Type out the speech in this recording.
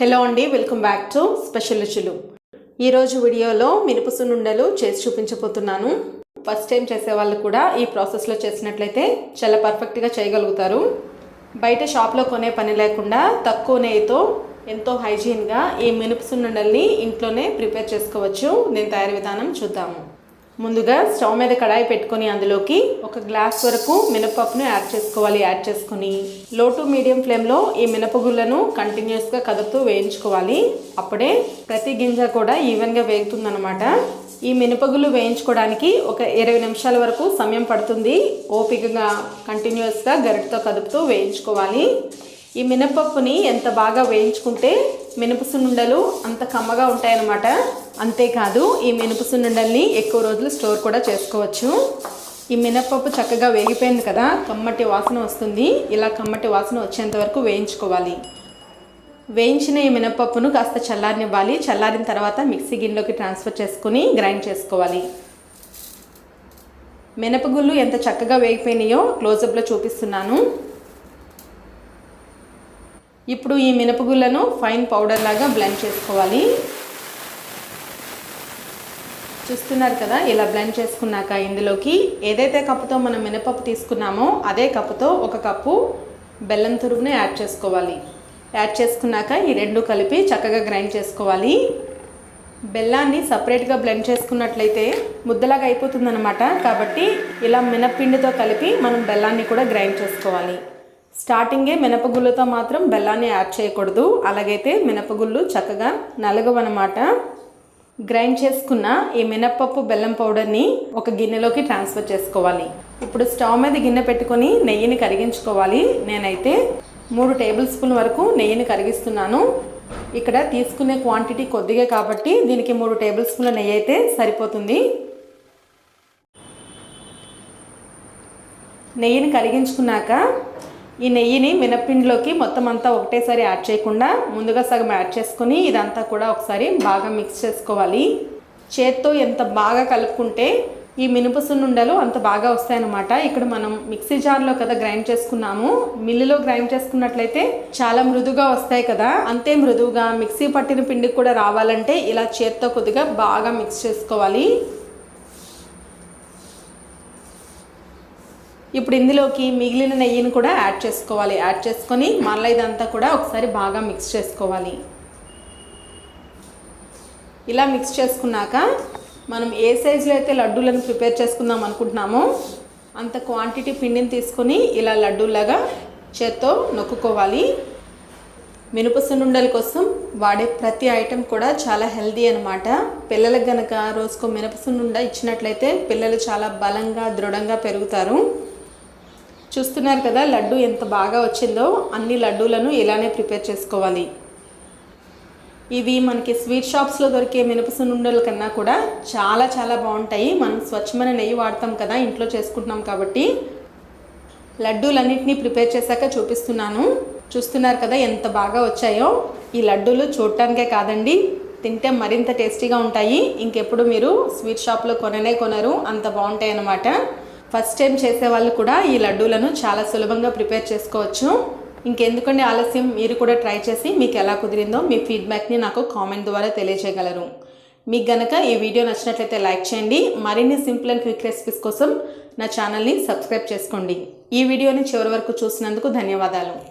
Hello అండి welcome back to special రుచులు. ఈరోజు వీడియోలో మినప సున్నుండలు చేసి చూపించబోతున్నాను. ఫస్ట్ టైం చేసే వాళ్ళు కూడా ఈ ప్రాసెస్లో చేసినట్లయితే చాలా పర్ఫెక్ట్గా చేయగలుగుతారు. బయట షాప్లో కొనే పని లేకుండా తక్కువ నెయ్యితో ఎంతో హైజీన్గా ఈ మినప సున్నుండల్ని ఇంట్లోనే ప్రిపేర్ చేసుకోవచ్చు. నేను తయారీ విధానం చూద్దాము. ముందుగా స్టవ్ మీద కడాయి పెట్టుకొని అందులోకి ఒక గ్లాస్ వరకు మినపప్పును యాడ్ చేసుకోవాలి. యాడ్ చేసుకొని లో టు మీడియం ఫ్లేమ్లో ఈ మినపగుళ్ళను కంటిన్యూస్గా కదుపుతూ వేయించుకోవాలి. అప్పుడే ప్రతి గింజ కూడా ఈవెన్గా వేగుతుందనమాట ఈ మినపగుళ్ళు వేయించుకోవడానికి ఒక ఇరవై నిమిషాల వరకు సమయం పడుతుంది. ఓపికగా కంటిన్యూస్గా గరిటతో కదుపుతూ వేయించుకోవాలి. ఈ మినపప్పుని ఎంత బాగా వేయించుకుంటే మినప సున్నుండలు అంత కమ్మగా ఉంటాయన్నమాట. అంతేకాదు ఈ మినప సున్నుండల్ని ఎక్కువ రోజులు స్టోర్ కూడా చేసుకోవచ్చు. ఈ మినపప్పు చక్కగా వేగిపోయింది కదా కమ్మటి వాసన వస్తుంది. ఇలా కమ్మటి వాసన వచ్చేంత వరకు వేయించుకోవాలి. వేయించిన ఈ మినపప్పును కాస్త చల్లారనివ్వాలి. చల్లారిన తర్వాత మిక్సీ గిన్నెలోకి ట్రాన్స్ఫర్ చేసుకుని గ్రైండ్ చేసుకోవాలి. మినపగుళ్ళు ఎంత చక్కగా వేగిపోయినాయో క్లోజప్లో చూపిస్తున్నాను. ఇప్పుడు ఈ మినపగుళ్ళను ఫైన్ పౌడర్ లాగా బ్లెండ్ చేసుకోవాలి. చూస్తున్నారు కదా ఇలా బ్లెండ్ చేసుకున్నాక ఇందులోకి ఏదైతే కప్పుతో మనం మినపప్పు తీసుకున్నామో అదే కప్పుతో ఒక కప్పు బెల్లం తురుగును యాడ్ చేసుకోవాలి. యాడ్ చేసుకున్నాక ఈ రెండు కలిపి చక్కగా గ్రైండ్ చేసుకోవాలి. బెల్లాన్ని సపరేట్గా బ్లెండ్ చేసుకున్నట్లయితే ముద్దలాగా అయిపోతుందన్నమాట. కాబట్టి ఇలా మినప్పిండితో కలిపి మనం బెల్లాన్ని కూడా గ్రైండ్ చేసుకోవాలి. స్టార్టింగే మినపగుళ్ళతో మాత్రం బెల్లాన్ని యాడ్ చేయకూడదు. అలాగైతే మినపగుళ్ళు చక్కగా నలగవన్నమాట. గ్రైండ్ చేసుకున్న ఈ మినప్పప్పు బెల్లం పౌడర్ని ఒక గిన్నెలోకి ట్రాన్స్ఫర్ చేసుకోవాలి. ఇప్పుడు స్టవ్ మీద గిన్నె పెట్టుకొని నెయ్యిని కరిగించుకోవాలి. నేనైతే మూడు టేబుల్ స్పూన్ వరకు నెయ్యిని కరిగిస్తున్నాను. ఇక్కడ తీసుకునే క్వాంటిటీ కొద్దిగా కాబట్టి దీనికి మూడు టేబుల్ స్పూన్ల నెయ్యి అయితే సరిపోతుంది. నెయ్యిని కరిగించుకున్నాక ఈ నెయ్యిని మినప్పిండిలోకి మొత్తం అంతా ఒకటేసారి యాడ్ చేయకుండా ముందుగా సగం యాడ్ చేసుకుని ఇదంతా కూడా ఒకసారి బాగా మిక్స్ చేసుకోవాలి. చేత్తో ఎంత బాగా కలుపుకుంటే ఈ మినుపు సున్నుండలు అంత బాగా వస్తాయన్నమాట. ఇక్కడ మనం మిక్సీ జార్లో కదా గ్రైండ్ చేసుకున్నాము. మిల్లులో గ్రైండ్ చేసుకున్నట్లయితే చాలా మృదుగా వస్తాయి కదా. అంతే మృదువుగా మిక్సీ పట్టిన పిండికి కూడా రావాలంటే ఇలా చేత్తో కొద్దిగా బాగా మిక్స్ చేసుకోవాలి. ఇప్పుడు ఇందులోకి మిగిలిన నెయ్యిని కూడా యాడ్ చేసుకోవాలి. యాడ్ చేసుకొని మళ్ళీ ఇదంతా కూడా ఒకసారి బాగా మిక్స్ చేసుకోవాలి. ఇలా మిక్స్ చేసుకున్నాక మనం ఏ సైజులో అయితే లడ్డూలను ప్రిపేర్ చేసుకుందాం అనుకుంటున్నామో అంత క్వాంటిటీ పిండిని తీసుకొని ఇలా లడ్డూలాగా చేత్తో నొక్కుకోవాలి. మినప సున్నుండల కోసం వాడే ప్రతి ఐటెం కూడా చాలా హెల్దీ అనమాట పిల్లలకు గనక రోజుకో మినప సున్నుండ ఇచ్చినట్లయితే పిల్లలు చాలా బలంగా దృఢంగా పెరుగుతారు. చూస్తున్నారు కదా లడ్డు ఎంత బాగా వచ్చిందో అన్ని లడ్డూలను ఇలానే ప్రిపేర్ చేసుకోవాలి. ఇవి మనకి స్వీట్ షాప్స్లో దొరికే మినపసునుండల కన్నా కూడా చాలా చాలా బాగుంటాయి. మనం స్వచ్ఛమైన నెయ్యి వాడతాం కదా ఇంట్లో చేసుకుంటున్నాం కాబట్టి. లడ్డూలన్నింటినీ ప్రిపేర్ చేశాక చూపిస్తున్నాను. చూస్తున్నారు కదా ఎంత బాగా వచ్చాయో. ఈ లడ్డూలు చూడటానికే కాదండి తింటే మరింత టేస్టీగా ఉంటాయి. ఇంకెప్పుడు మీరు స్వీట్ షాప్లో కొననే కొనరు అంత బాగుంటాయి అన్నమాట ఫస్ట్ టైం చేసే వాళ్ళు కూడా ఈ లడ్డూలను చాలా సులభంగా ప్రిపేర్ చేసుకోవచ్చు. ఇంకెందుకండి ఆలస్యం? మీరు కూడా ట్రై చేసి మీకు ఎలా కుదిరిందో మీ ఫీడ్బ్యాక్ని నాకు కామెంట్ ద్వారా తెలియజేయగలరు. మీకు గనక ఈ వీడియో నచ్చినట్లయితే లైక్ చేయండి. మరిన్ని సింపుల్ అండ్ క్విక్ రెసిపీస్ కోసం నా ఛానల్ని సబ్స్క్రైబ్ చేసుకోండి. ఈ వీడియోని చివరి వరకు చూసినందుకు ధన్యవాదాలు.